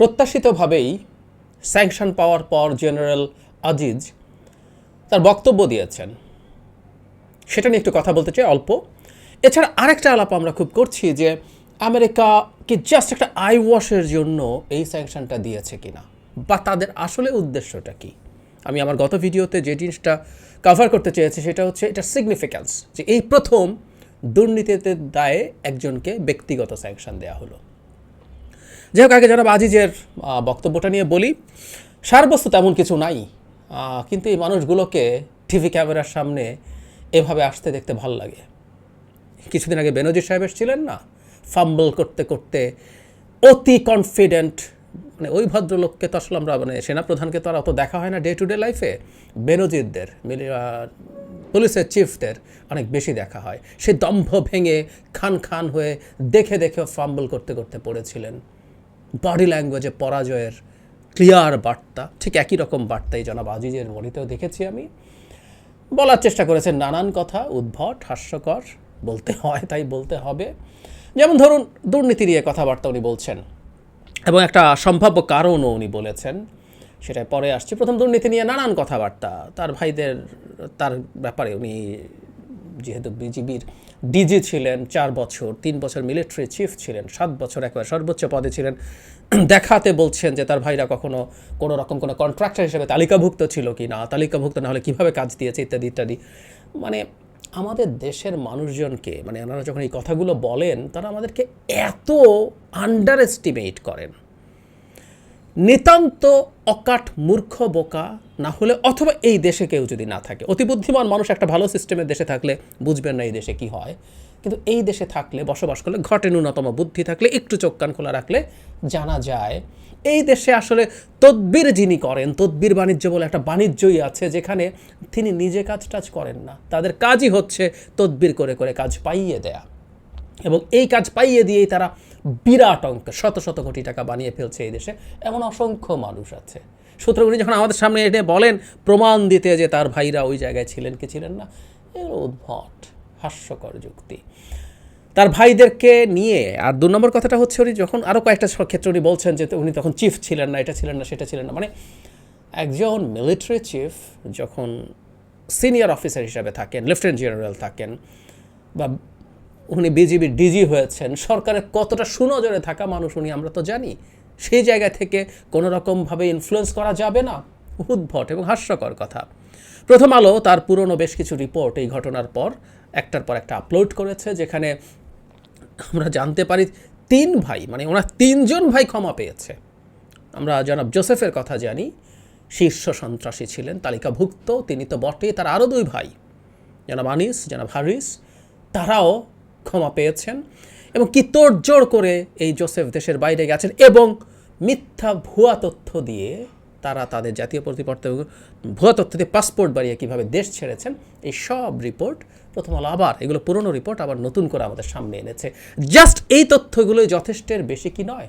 প্রত্যাশিতভাবেই sanction পাওয়ার পর general Aziz তার বক্তব্য দিয়েছেন। সেটা নিয়ে একটু কথা বলতে চাই অল্প। এছাড়া আরেকটা আলাপ আমরা খুব করছি যে আমেরিকা কি জাস্ট একটা আই ওয়াশের জন্য এই স্যাংশনটা দিয়েছে কিনা বা তাদের আসলে উদ্দেশ্যটা কি? আমি আমার গত ভিডিওতে যে জিনিসটা কভার করতে চেয়েছি সেটা হচ্ছে এটা সিগনিফিক্যান্স যে এই প্রথম দুর্নীতিতে দায়ে একজনকে ব্যক্তিগত স্যাংশন দেওয়া হলো। যাই হোক আগে আজিজের আহ, বক্তব্যটা নিয়ে বলি সারবস্তু তেমন কিছু নাই। কিন্তু এই মানুষগুলোকে টিভি ক্যামেরার সামনে এভাবে আসতে দেখতে ভালো লাগে। কিছুদিন আগে বেনজির সাহেব এসেছিলেন না? ফাম্বল করতে করতে অতি কনফিডেন্ট মানে ওই ভদ্রলোককে তো আসলে আমরা মানে সেনাপ্রধানকে তো আর অত দেখা হয় না ডে টু ডে লাইফে বেনজিরদের পুলিশের চিফদের অনেক বেশি দেখা হয়। সে দম্ভ ভেঙে খান খান হয়ে দেখে দেখে ফাম্বল করতে করতে পড়েছিলেন। বডি ল্যাঙ্গুয়েজে পরাজয়ের ক্লিয়ার বার্তা, ঠিক একই রকম বার্তাই জনাব আজিজের মরিতেও দেখেছি আমি। বলার চেষ্টা করেছেন নানান কথা, উদ্ভট, হাস্যকর, বলতে হয়, তাই বলতে হবে। যেমন ধরুন, দুর্নীতি নিয়ে কথাবার্তা উনি বলছেন, এবং একটা সম্ভাব্য কারণও উনি বলেছেন সেটা পরে আসছে। প্রথম দুর্নীতি নিয়ে নানান কথাবার্তা, তার ভাইদের, তার ব্যাপারে উনি যেহেতু বিজিবির ডিজি ছিলেন চার বছর, তিন বছর মিলিটারি চিফ ছিলেন, সাত বছর একবার সর্বোচ্চ পদে ছিলেন। দেখাতে বলছেন যে তার ভাইরা কখনো কোনো রকম কোনো কন্ট্রাক্টর হিসেবে তালিকাভুক্ত ছিল কি না, তালিকাভুক্ত না হলে কীভাবে কাজ দিয়েছে ইত্যাদি ইত্যাদি। মানে আমাদের দেশের মানুষজনকে মানে ওনারা যখন এই কথাগুলো বলেন, তারা আমাদেরকে এত আন্ডার এস্টিমেট করেন। নিতান্ত অকাট মূর্খ বোকা না হলে অথবা এই দেশে কেউ যদি না থাকে। অতি বুদ্ধিমান মানুষ একটা ভালো সিস্টেমের দেশে থাকলে বুঝবেন না এই দেশে কি হয়। কিন্তু এই দেশে থাকলে, বসবাস করলে, ঘটে ন্যূনতম বুদ্ধি থাকলে, একটু চোখ কান খোলা রাখলে জানা যায়, এই দেশে আসলে তদ্বির যিনি করেন, তদ্বির বাণিজ্য বলে একটা বাণিজ্যই আছে যেখানে তিনি নিজে কাজ টাজ করেন না। তাদের কাজই হচ্ছে তদ্বির করে করে কাজ পাইয়ে দেয়া। এবং এই কাজ পাইয়ে দিয়েই তারা বিরাট অঙ্ক, শত শত কোটি টাকা বানিয়ে ফেলছে এই দেশে। এমন অসংখ্য মানুষ আছে। সুতরাং উনি যখন আমাদের সামনে এনে বলেন, প্রমাণ দিতে যে তার ভাইরা ওই জায়গায় ছিলেন কি ছিলেন না, এর উদ্ভট, হাস্যকর যুক্তি। তার ভাইদেরকে নিয়ে, আর দু নম্বর কথাটা হচ্ছে উনি যখন আরও কয়েকটা ক্ষেত্রে উনি বলছেন যে উনি তখন চিফ ছিলেন না, এটা ছিলেন না, সেটা ছিলেন না। মানে একজন মিলিটারি চিফ যখন সিনিয়র অফিসার হিসাবে থাকেন লেফটেন্যান্ট জেনারেল থাকেন, বা উনি বিজিবির ডিজি হয়েছেন, সরকারের কতটা সুনজরে থাকা মানুষ উনি আমরা তো জানি। সেই জায়গা থেকে কোনো রকমভাবে ইনফ্লুয়েন্স করা যাবে না। উদ্ভট এবং হাস্যকর কথা। প্রথম আলো, তার পুরনো বেশ কিছু রিপোর্ট এই ঘটনার পর, একটার পর একটা আপলোড করেছে, যেখানে আমরা জানতে পারি তিন ভাই মানে ওনার তিনজন ভাই ক্ষমা পেয়েছে। আমরা জনাব জোসেফের কথা জানি, শীর্ষ সন্ত্রাসী ছিলেন, তালিকাভুক্ত, তিনি তো বটে তার আরও দুই ভাই, জনাব আনিস, জনাব হারিস, তারাও ক্ষমা পেয়েছেন এবং কি তোড়জোড় করে এই জোসেফ দেশের বাইরে গেছেন এবং মিথ্যা ভুয়া তথ্য দিয়ে তারা তাদের জাতীয় প্রতিপত্র ভুয়া তথ্য দিয়ে পাসপোর্ট বাড়িয়ে কীভাবে দেশ ছেড়েছেন, এই সব রিপোর্ট প্রথম আলো আবার, এগুলো পুরনো রিপোর্ট আবার নতুন করে আমাদের সামনে এনেছে। জাস্ট এই তথ্যগুলোই যথেষ্টের বেশি কি নয়।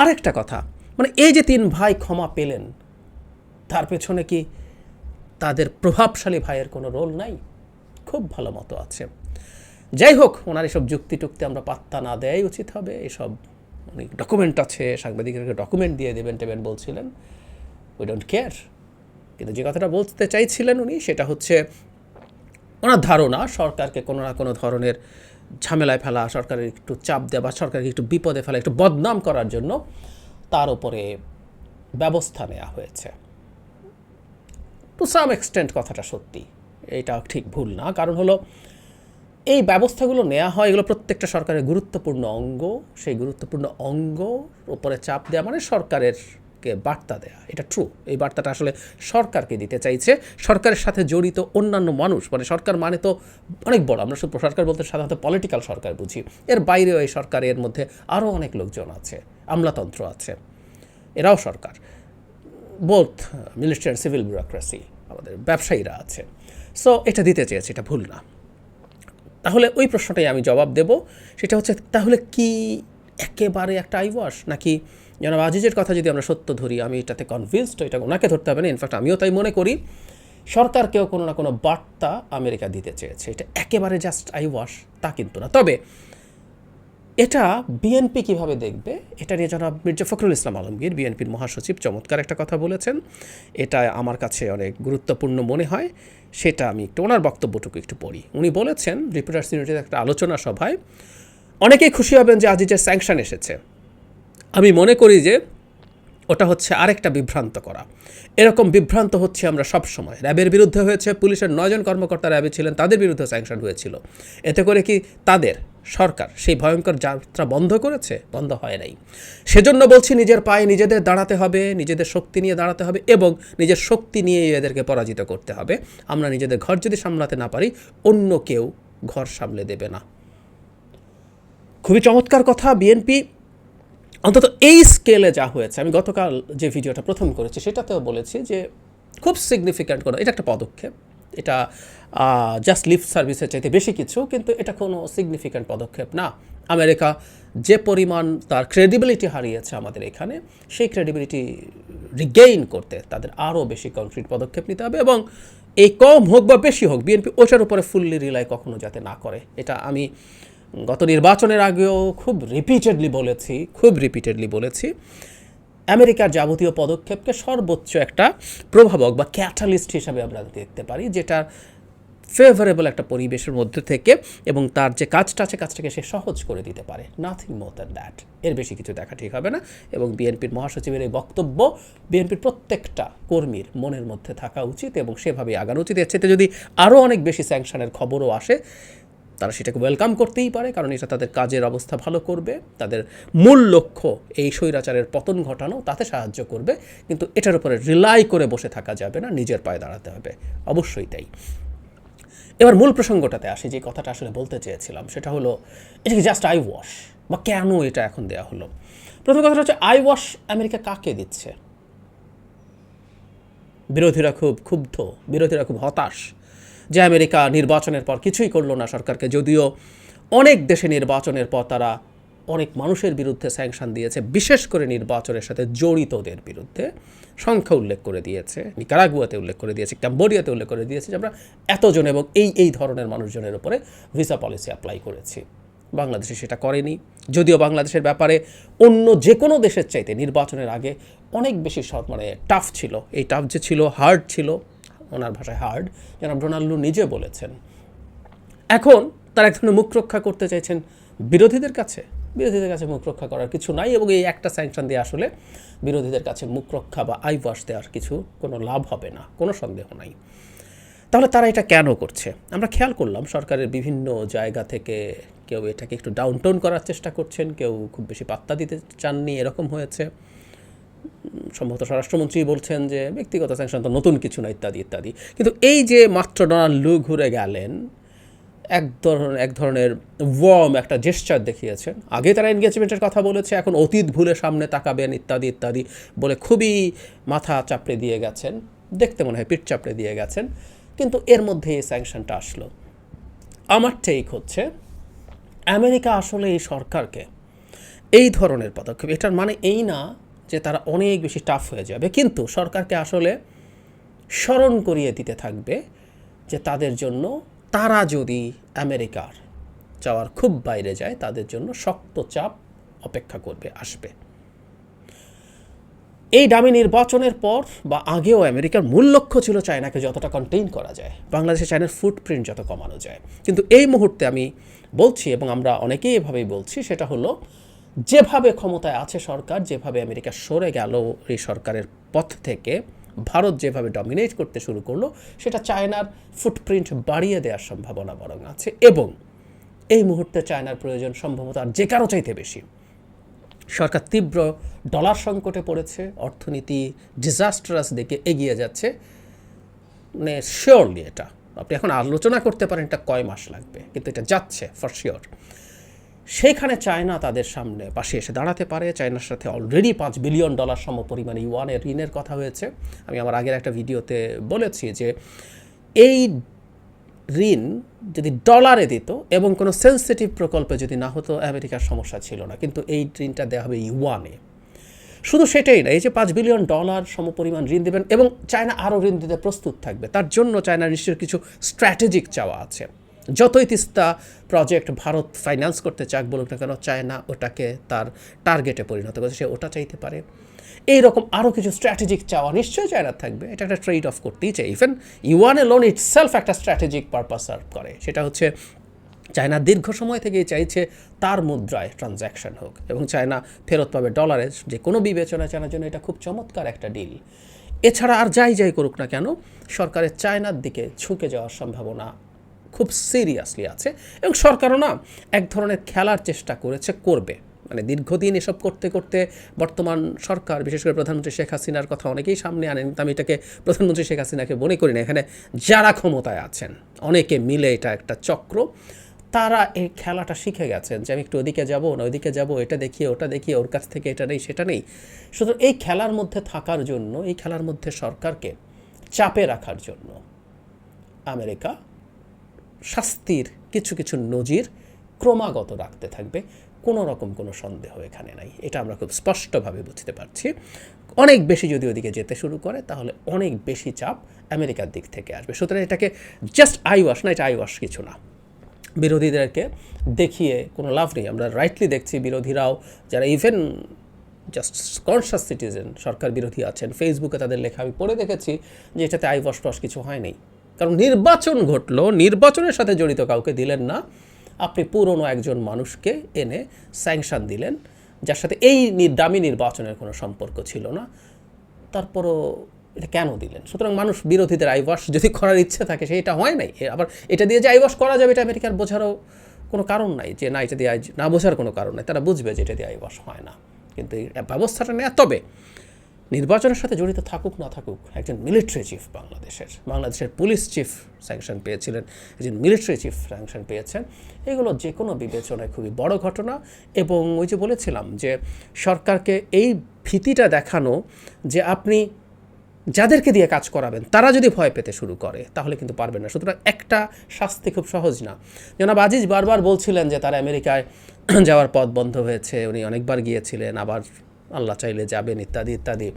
আরেকটা কথা মানে এই যে তিন ভাই ক্ষমা পেলেন, তার পেছনে কি তাদের প্রভাবশালী ভাইয়ের কোনো রোল নাই? খুব ভালো মতো আছে। যাই হোক ওনার এসব যুক্তি টুক্তি আমরা পাত্তা না দেয়াই উচিত হবে। এসব অনেক ডকুমেন্ট আছে, সাংবাদিকদেরকে ডকুমেন্ট দিয়ে দেবেন টেবেন বলছিলেন। উই ডোন্ট কেয়ার কিন্তু যে কথাটা বলতে চাইছিলেন উনি, সেটা হচ্ছে ওনার ধারণা, সরকারকে কোনো না কোনো ধরনের ঝামেলায় ফেলা, সরকারের একটু চাপ দেওয়া বা সরকারকে একটু বিপদে ফেলা, একটু বদনাম করার জন্য তার উপরে ব্যবস্থা নেওয়া হয়েছে। টু সাম এক্সটেন্ট কথাটা সত্যি এটা ঠিক ভুল না। কারণ হলো এই ব্যবস্থাগুলো নেওয়া হয়, এগুলো প্রত্যেকটা সরকারের গুরুত্বপূর্ণ অঙ্গ। সেই গুরুত্বপূর্ণ অঙ্গ ওপরে চাপ দেওয়া মানে সরকারের কে বার্তা দেয়া। এটা ট্রু এই বার্তাটা আসলে সরকারকে দিতে চাইছে। সরকারের সাথে জড়িত অন্যান্য মানুষ মানে সরকার মানে তো অনেক বড়। আমরা শুধু সরকার বলতে সাধারণত পলিটিক্যাল সরকার বুঝি। এর বাইরেও এই সরকারের মধ্যে আরও অনেক লোকজন আছে, আমলাতন্ত্র আছে। এরাও সরকার। বোথ মিলিটারি সিভিল বিউরোক্রেসি আমাদের ব্যবসায়ীরা আছে। সো এটা দিতে চেয়েছে, এটা ভুল না। তাহলে ওই প্রশ্নটাই আমি জবাব দেব। সেটা হচ্ছে, তাহলে কি একেবারে একটা আইওয়াশ নাকি জনাব আজিজের কথা যদি আমরা সত্য ধরি, আমি এটাতে কনভিন্সড এটা ওনাকে ধরতে হবে না। ইনফ্যাক্ট আমিও তাই মনে করি। সরকারকেও কোনো না কোনো বার্তা আমেরিকা দিতে চেয়েছে। এটা একেবারে জাস্ট আইওয়াশ তা কিন্তু না। তবে এটা বিএনপি কীভাবে দেখবে? এটা নিয়ে জনাব মির্জা ফখরুল ইসলাম আলমগীর বিএনপির মহাসচিব, চমৎকার একটা কথা বলেছেন। এটা আমার কাছে অনেক গুরুত্বপূর্ণ মনে হয়। সেটা আমি একটু, ওনার বক্তব্যটুকু একটু পড়ি। উনি বলেছেন, রিপোর্টার্স ইউনিটির একটা আলোচনা সভায়, অনেকেই খুশি হবেন যে আজ যে স্যাংশন এসেছে। আমি মনে করি যে ওটা হচ্ছে আরেকটা বিভ্রান্ত করা। এরকম বিভ্রান্ত হচ্ছে আমরা সব সময়। র্যাবের বিরুদ্ধে হয়েছে, পুলিশের নয়জন কর্মকর্তা র্যাবে ছিলেন, তাদের বিরুদ্ধে স্যাংশন হয়েছিল। এতে করে কি তাদের সরকার সেই ভয়ঙ্কর যাত্রা বন্ধ করেছে, বন্ধ হয় নাই। সেজন্য বলছি নিজের পায়ে নিজেদের দাঁড়াতে হবে, নিজেদের শক্তি নিয়ে দাঁড়াতে হবে এবং নিজের শক্তি নিয়ে এদেরকে পরাজিত করতে হবে। আমরা নিজেদের ঘর যদি সামলাতে না পারি, অন্য কেউ ঘর সামলে দেবে না। খুবই চমৎকার কথা বিএনপি। অন্তত এই স্কেলে যা হয়েছে, আমি গতকাল যে ভিডিওটা প্রথম করেছি, সেটাতেও বলেছি যে খুব সিগনিফিক্যান্ট কোনো, এটা একটা পদক্ষেপ। এটা জাস্ট লিফট সার্ভিসের চাইতে বেশি কিছু, কিন্তু এটা কোনো সিগনিফিক্যান্ট পদক্ষেপ না। আমেরিকা যে পরিমাণ তার ক্রেডিবিলিটি হারিয়েছে আমাদের এখানে, সেই ক্রেডিবিলিটি রিগেইন করতে তাদের আরও বেশি কনক্রিট পদক্ষেপ নিতে হবে এবং এই কম হোক বা বেশি হোক বিএনপি ওটার উপরে ফুললি রিলাই কখনো যাতে না করে। এটা আমি গত নির্বাচনের আগেও খুব রিপিটেডলি বলেছি, খুব রিপিটেডলি বলেছি। আমেরিকার যাবতীয় পদক্ষেপকে সর্বোচ্চ একটা প্রভাবক বা ক্যাটালিস্ট হিসাবে আমরা দেখতে পারি, যেটা ফেভারেবল একটা পরিবেশের মধ্যে থেকে এবং তার যে কাজটা আছে, কাজটাকে সে সহজ করে দিতে পারে। নাথিং মোর দ্যান দ্যাট এর বেশি কিছু দেখা ঠিক হবে না এবং বিএনপির মহাসচিবের এই বক্তব্য বিএনপির প্রত্যেকটা কর্মীর মনের মধ্যে থাকা উচিত এবং সেভাবেই আগানো উচিত। এর চাইতে যদি আরও অনেক বেশি স্যাংশনের খবরও আসে তারা সেটাকে ওয়েলকাম করতেই পারে, কারণ এটা তাদের কাজের অবস্থা ভালো করবে, তাদের মূল লক্ষ্য এই স্বৈরাচারের পতন ঘটানো, তাতে সাহায্য করবে, কিন্তু এটার উপরে রিলাই করে বসে থাকা যাবে না, নিজের পায়ে দাঁড়াতে হবে, অবশ্যই তাই। এবার মূল প্রসঙ্গটাতে আসি, যে কথাটা আসলে বলতে চেয়েছিলাম, সেটা হলো, এটা কি জাস্ট আই ওয়াশ বা কেন এটা এখন দেওয়া হলো? প্রথম কথাটা হচ্ছে আই ওয়াশ আমেরিকা কাকে দিচ্ছে? বিরোধীরা খুব ক্ষুব্ধ, বিরোধীরা খুব হতাশ যে আমেরিকা নির্বাচনের পর কিছুই করল না সরকারকে, যদিও অনেক দেশে নির্বাচনের পর তারা অনেক মানুষের বিরুদ্ধে স্যাংশন দিয়েছে, বিশেষ করে নির্বাচনের সাথে জড়িতদের বিরুদ্ধে সংখ্যা উল্লেখ করে দিয়েছে, নিকারাগুয়াতে উল্লেখ করে দিয়েছে, ক্যাম্বোডিয়াতে উল্লেখ করে দিয়েছে যে আমরা এতজন এবং এই এই ধরনের মানুষজনের উপরে ভিসা পলিসি অ্যাপ্লাই করেছি। বাংলাদেশে সেটা করেনি, যদিও বাংলাদেশের ব্যাপারে অন্য যে কোনো দেশের চাইতে নির্বাচনের আগে অনেক বেশি মানে টাফ ছিল। এই টাফ যে ছিল হার্ড ছিল। ওনার ভাষায় হার্ড জনাব ডোনাল্ডু নিজে বলেছেন। এখন তারা এক ধরনের মুখ রক্ষা করতে চাইছেন বিরোধীদের কাছে। বিরোধীদের কাছে মুখ রক্ষা করার কিছু নাই এবং এই একটা স্যাংশন দিয়ে আসলে বিরোধীদের কাছে মুখ রক্ষা বা আইবাস দেওয়ার কিছু কোনো লাভ হবে না, কোনো সন্দেহ নাই। তাহলে তারা এটা কেন করছে? আমরা খেয়াল করলাম সরকারের বিভিন্ন জায়গা থেকে কেউ এটাকে একটু ডাউনটাউন করার চেষ্টা করছেন, কেউ খুব বেশি পাত্তা দিতে চাননি, এরকম হয়েছে। সম্ভবত স্বরাষ্ট্রমন্ত্রী বলছেন যে ব্যক্তিগত স্যাংশন তো নতুন কিছু না, ইত্যাদি ইত্যাদি। কিন্তু এই যে মাত্র ডোনাল্ড লু ঘুরে গেলেন, এক ধরনের এক ধরনের ওয়ার্ম একটা জেস্চার দেখিয়েছেন। আগে তারা এনগেজমেন্টের কথা বলেছে, এখন অতীত ভুলে সামনে তাকাবেন, ইত্যাদি ইত্যাদি বলে খুবই মাথা চাপড়ে দিয়ে গেছেন, দেখতে মনে হয় পিঠ চাপড়ে দিয়ে গেছেন, কিন্তু এর মধ্যে এই স্যাংশনটা আসলো। আমার টেক হচ্ছে, আমেরিকা আসলে এই সরকারকে এই ধরনের পদক্ষেপ, এটার মানে এই না যে তারা অনেক বেশি টাফ হয়ে যাবে। কিন্তু সরকারকে আসলে স্মরণ করিয়ে দিতে থাকবে যে তাদের জন্য তারা যদি আমেরিকার যাওয়ার খুব বাইরে যায়, তাদের জন্য শক্ত চাপ অপেক্ষা করবে, আসবে। এই দামি নির্বাচনের পর বা আগেও আমেরিকার মূল লক্ষ্য ছিল চায়নাকে যতটা কন্টেইন করা যায়, বাংলাদেশে চায়নার ফুটপ্রিন্ট যত কমানো যায়। কিন্তু এই মুহূর্তে আমি বলছি এবং আমরা অনেকেই এভাবেই বলছি, সেটা হলো যেভাবে ক্ষমতায় আছে সরকার, যেভাবে আমেরিকা সরে গেল এই সরকারের পথ থেকে, ভারত যেভাবে ডমিনেট করতে শুরু করল, সেটা চায়নার ফুটপ্রিন্ট বাড়িয়ে দেওয়ার সম্ভাবনা বরং আছে এবং এই মুহূর্তে চায়নার প্রয়োজন সম্ভবত আর যে কারও চাইতে বেশি। সরকার তীব্র ডলার সংকটে পড়েছে, অর্থনীতি ডিজাস্টারাস দিকে এগিয়ে যাচ্ছে। মানে শিওরলি এটা। আপনি এখন আলোচনা করতে পারেন এটা কয় মাস লাগবে, কিন্তু এটা যাচ্ছে ফর শিওর সেইখানে চায়না তাদের সামনে পাশে এসে দাঁড়াতে পারে। চায়নার সাথে অলরেডি পাঁচ বিলিয়ন ডলার সম পরিমাণে ইউয়ানের ঋণের কথা হয়েছে। আমি আমার আগের একটা ভিডিওতে বলেছি যে, এই ঋণ যদি ডলারে দিত এবং কোনো সেন্সিটিভ প্রকল্পে যদি না হতো, আমেরিকার সমস্যা ছিল না। কিন্তু এই ঋণটা দেওয়া হবে ইউয়ানে শুধু সেটাই না, এই যে পাঁচ বিলিয়ন ডলার সমপরিমাণ ঋণ দেবেন এবং চায়না আরও ঋণ দিতে প্রস্তুত থাকবে। তার জন্য চায়নার নিশ্চয়ই কিছু স্ট্র্যাটেজিক চাওয়া আছে। যতই তিস্তা প্রজেক্ট ভারত ফাইন্যান্স করতে চাক বলুক না কেন চায় না ওটাকে তার টার্গেটে পরিণত করতে সে ওটা চাইতে পারে। এই রকম আরও কিছু স্ট্র্যাটেজিক চাওয়া নিশ্চয়ই চায়না থাকবে, এটা একটা ট্রেড অফ করতেই চাই। Even yuan a loan itself একটা স্ট্র্যাটেজিক পারপাস সার্ভ করে। সেটা হচ্ছে চায়না দীর্ঘ সময় থেকেই চাইছে তার মুদ্রায় ট্রানজ্যাকশন হোক, এবং চায়না ফেরত পাবে ডলারে যে কোনো বিবেচনা চায়নার জন্য এটা খুব চমৎকার একটা ডিল এছাড়া আর যাই যাই করুক না কেন, সরকারের চায়নার দিকে ঝুঁকে যাওয়ার সম্ভাবনা খুব সিরিয়াসলি আছে এবং সরকারও না এক ধরনের খেলার চেষ্টা করেছে, করবে। মানে দীর্ঘদিন এসব করতে করতে বর্তমান সরকার, বিশেষ করে প্রধানমন্ত্রী শেখ হাসিনার কথা অনেকেই সামনে আনেন আমি এটাকে প্রধানমন্ত্রী শেখ হাসিনাকে মনে করি না। এখানে যারা ক্ষমতায় আছেন, অনেকে মিলে এটা একটা চক্র, তারা এই খেলাটা শিখে গেছেন যে আমি একটু ওদিকে যাব, না ওদিকে যাব, এটা দেখিয়ে ওটা দেখিয়ে ওর কাছ থেকে এটা নেই, সেটা নেই। সুতরাং এই খেলার মধ্যে থাকার জন্য, এই খেলার মধ্যে সরকারকে চাপে রাখার জন্য, আমেরিকা শাস্তির কিছু কিছু নজির ক্রমাগত রাখতে থাকবে। কোনো রকম কোনো সন্দেহ এখানে নাই। এটা আমরা খুব স্পষ্টভাবে বুঝতে পারছি। অনেক বেশি যদি ওদিকে যেতে শুরু করে, তাহলে অনেক বেশি চাপ আমেরিকার দিক থেকে আসবে। সুতরাং এটাকে জাস্ট আই ওয়াশ না, এটা আই ওয়াশ কিছু না। বিরোধীদেরকে দেখিয়ে কোনো লাভ নেই। আমরা রাইটলি দেখছি বিরোধীরাও যারা ইভেন জাস্ট কনসাস সিটিজেন সরকার বিরোধী আছেন ফেসবুকে তাদের লেখা আমি পড়ে দেখেছি যে এটাতে আই ওয়াশ টস কিছু হয় নাই। কারণ নির্বাচন ঘটলো, নির্বাচনের সাথে জড়িত কাউকে দিলেন না। আপনি পুরনো একজন মানুষকে এনে স্যাংশন দিলেন, যার সাথে এই দামি নির্বাচনের কোনো সম্পর্ক ছিল না। তারপরও এটা কেন দিলেন? সুতরাং মানুষ বিরোধীদের আইওয়াশ যদি করার ইচ্ছে থাকে সেটা হয় নাই। আবার এটা দিয়ে যে আইওয়াশ করা যাবে, এটা আমেরিকার বোঝারও কোনো কারণ নাই। যে না, এটা দিয়ে না বোঝার কোনো কারণ নাই। তারা বুঝবে যে এটা দিয়ে আইওয়াশ হয় না। কিন্তু এই ব্যবস্থাটা নেয়, তবে নির্বাচনের সাথে জড়িত থাকুক, না থাকুক, একজন মিলিটারি চিফ বাংলাদেশের বাংলাদেশের পুলিশ চিফ স্যাংশন পেয়েছিলেন, একজন মিলিটারি চিফ স্যাংশন পেয়েছেন। এগুলো যে কোনো বিবেচনায় খুবই বড় ঘটনা এবং ওই যে বলেছিলাম যে সরকারকে এই ভীতিটা দেখানো যে আপনি যাদেরকে দিয়ে কাজ করাবেন, তারা যদি ভয় পেতে শুরু করে, তাহলে কিন্তু পারবেন না। সুতরাং একটা শাস্তি খুব সহজ না। জনাব আজিজ বারবার বলছিলেন যে তারা আমেরিকায় যাওয়ার পথ বন্ধ হয়েছে, উনি অনেকবার গিয়েছিলেন, আবার আল্লাহ চাইলে যাবেন, ইত্যাদি ইত্যাদি।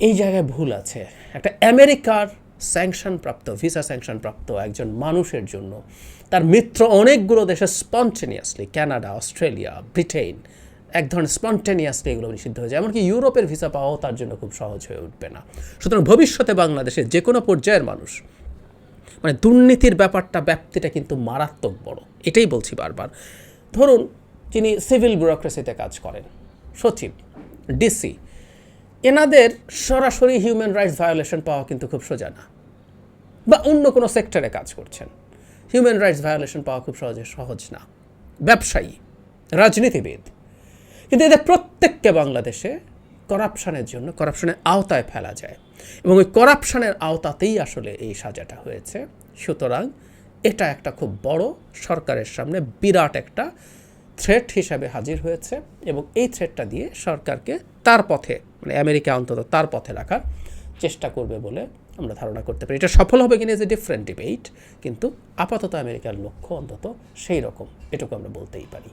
এই জায়গায় ভুল আছে। একটা আমেরিকার স্যাংশন প্রাপ্ত ভিসা স্যাংশন প্রাপ্ত একজন মানুষের জন্য, তার মিত্র অনেকগুলো দেশে স্পন্টেনিয়াসলি কানাডা অস্ট্রেলিয়া ব্রিটেন এক ধরনের স্পন্টেনিয়াসলি এগুলো নিষিদ্ধ হয়ে যায় এমনকি ইউরোপের ভিসা পাওয়াও তার জন্য খুব সহজ হয়ে উঠবে না। সুতরাং ভবিষ্যতে বাংলাদেশের যে কোনো পর্যায়ের মানুষ মানে দুর্নীতির ব্যাপারটা, ব্যাপ্তিটা কিন্তু মারাত্মক বড়। এটাই বলছি বারবার। ধরুন, যিনি সিভিল ব্যুরোক্রেসিতে কাজ করেন সচিব ডিসি এনাদের সরাসরি হিউম্যান রাইটস ভায়োলেশন পাওয়া কিন্তু খুব সোজা না। বা অন্য কোনো সেক্টরে কাজ করছেন। হিউম্যান রাইটস ভায়োলেশন পাওয়া খুব সহজে সহজ না। ব্যবসায়ী, রাজনীতিবিদ। কিন্তু এদের প্রত্যেককে বাংলাদেশে করাপশানের জন্য করাপশনের আওতায় ফেলা যায়। এবং ওই করাপশনের আওতাতেই আসলে এই সাজাটা হয়েছে। সুতরাং এটা একটা খুব বড় সরকারের সামনে বিরাট একটা থ্রেট হিসাবে হাজির হয়েছে এবং এই থ্রেটটা দিয়ে সরকারকে তার পথে মানে আমেরিকা অন্তত তার পথে রাখার চেষ্টা করবে বলে আমরা ধারণা করতে পারি। এটা সফল হবে কিনা এ ডিফারেন্ট ডিবেট কিন্তু আপাতত আমেরিকার লক্ষ্য অন্তত সেই রকম, এটুকু আমরা বলতেই পারি।